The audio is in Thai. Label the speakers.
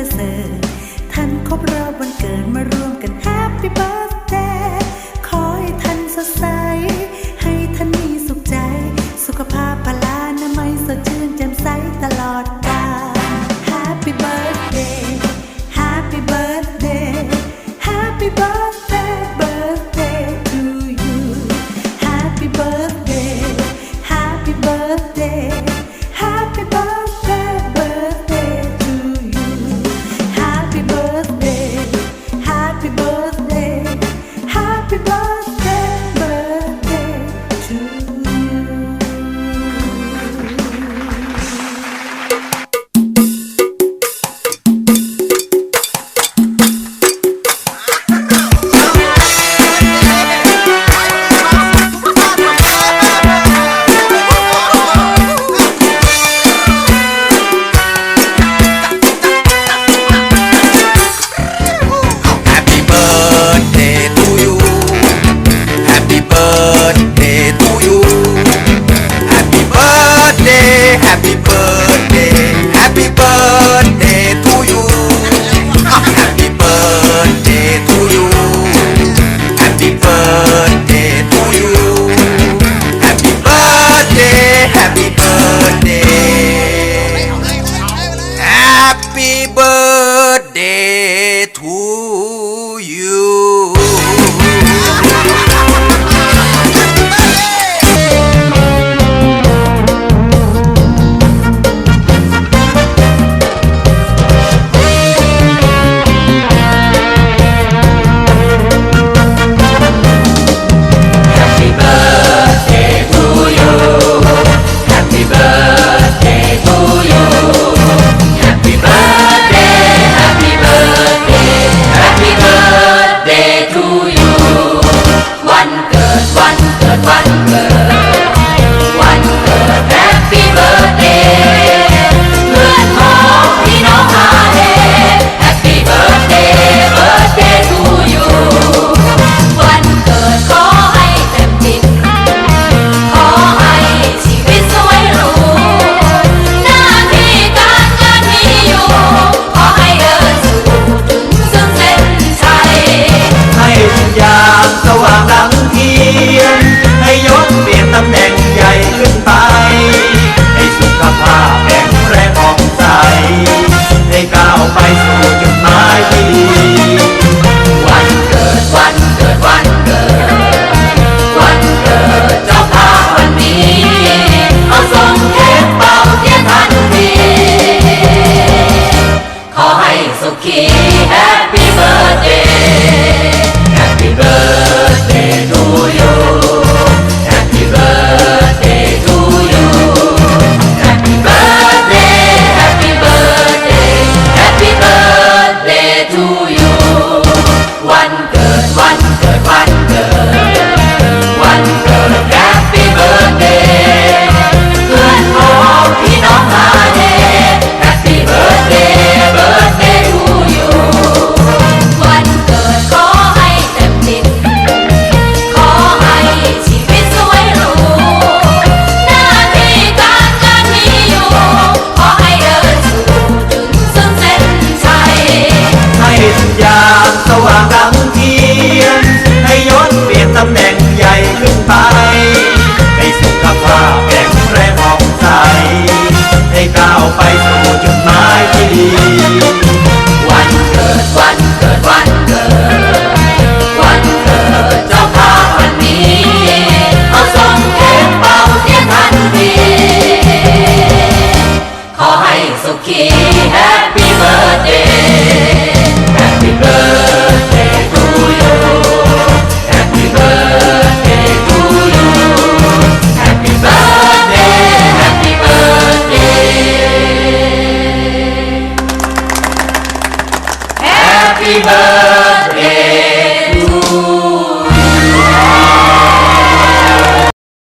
Speaker 1: ประเสริฐท่านครบรอบวันเกิดมาร่วมกันแฮปปี้เบิร์ตเดย์ขอให้ท่านสดใส
Speaker 2: you.
Speaker 3: Happy birthday.